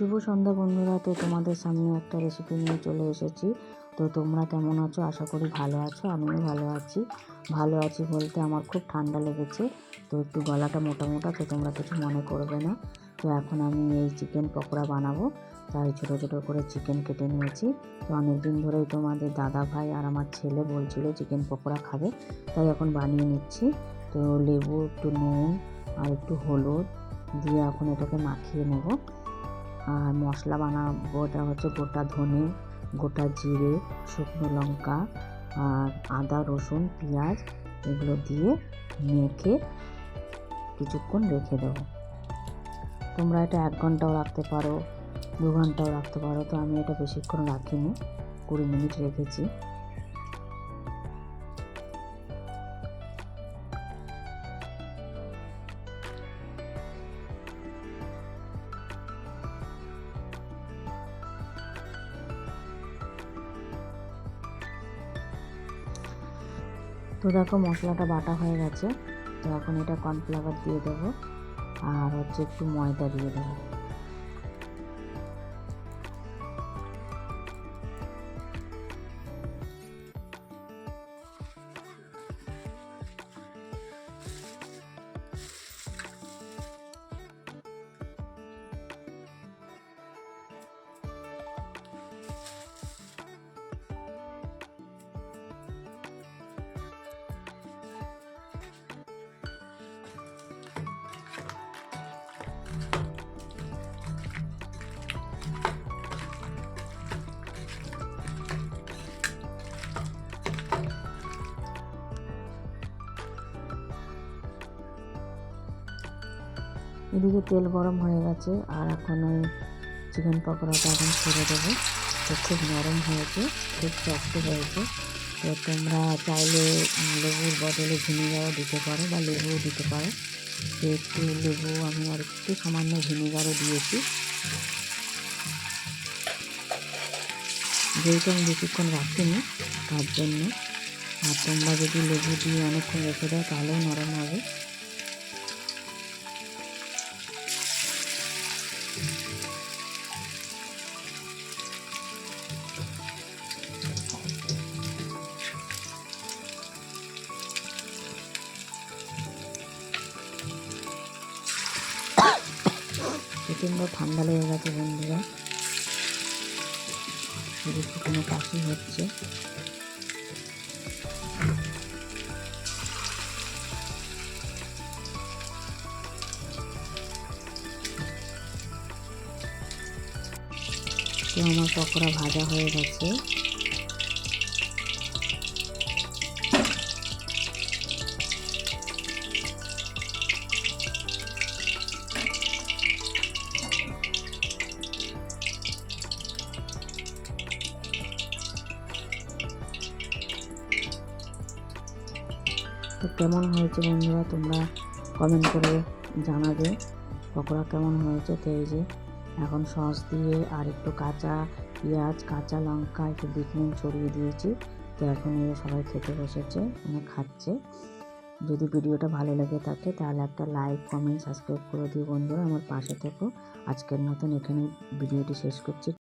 শুভ সন্ধ্যা বন্ধুরা। তো তোমাদের সামনে একটা রেসিপি নিয়ে চলে এসেছি। তো তোমরা কেমন আছো? আশা করি ভালো আছো, আমিও ভালো আছি। ভালো আছি বলতে আমার খুব ঠান্ডা লেগেছে। তো একটু গলাটা মোটা মোটা, তো তোমরা কিছু মনে করবে না। তো এখন আমি এই চিকেন পকোড়া বানাবো। তাই ছোটো ছোটো করে চিকেন কেটে নিয়েছি। তো অনেক দিন ধরেই তোমাদের দাদা ভাই আর আমার ছেলে বলছিল চিকেন পকোড়া খাবে। তাই এখন বানিয়ে নিচ্ছি। তো লেবু, একটু নুন আর একটু হলুদ দিয়ে এখন এটাকে মাখিয়ে নেব। আর মশলা বানাবো এটা হচ্ছে গোটা ধনে, গোটা জিরে, শুকনো লঙ্কা আর আদা, রসুন, পেঁয়াজ এগুলো দিয়ে মেখে কিছুক্ষণ রেখে দেবো। তোমরা এটা এক ঘন্টাও রাখতে পারো, দু ঘন্টাও রাখতে পারো, তো আমি এটা বেশিক্ষণ রাখিনি, কুড়ি মিনিট রেখেছি। তো দেখো মশলাটা বাটা হয়ে গেছে। তো এখন এটা কর্নফ্লাওয়ার দিয়ে দেবো। আর হচ্ছে একটু ময়দা দিয়ে দেবো। এদিকে তেল গরম হয়ে গেছে, আর এখন ওই চিকেন পকোড়াটা এখন ছেড়ে দেবো। তো খুব নরম হয়েছে, খুব শক্ত হয়েছে। তো তোমরা চাইলে লেবুর বদলে ভিনিগারও দিতে পারো বা লেবুও দিতে পারো। তো একটু লেবু আমি আর একটু সামান্য ভিনিগারও দিয়েছি। যেহেতু আমি বেশিক্ষণ রাখিনি, তার জন্য। আর তোমরা যদি লেবু দিয়ে অনেকক্ষণ রেখে দাও, তাহলেও নরম হবে। 느낌도 반말로 해가지고 있는데요? 우리 부분을 다시 했지? তো আমার পকোড়া ভাজা হয়ে গেছে। তো কেমন হয়েছে বন্ধুরা তোমরা কমেন্ট করে জানাবে। পকোড়া কেমন হয়েছে? তো এই যে এখন সস দিয়ে আর একটু কাঁচা পেঁয়াজ, কাঁচা লঙ্কা একটু বিট নুন ছড়িয়ে দিয়েছি। তো এখন এরা সবাই খেতে বসেছে মানে খাচ্ছে। যদি ভিডিওটা ভালো লাগে থাকে, তাহলে একটা লাইক কমেন্ট সাবস্ক্রাইব করে দিও বন্ধুরা। আমার পাশে থেকো। আজকের মতন এখানে ভিডিওটি শেষ করছি।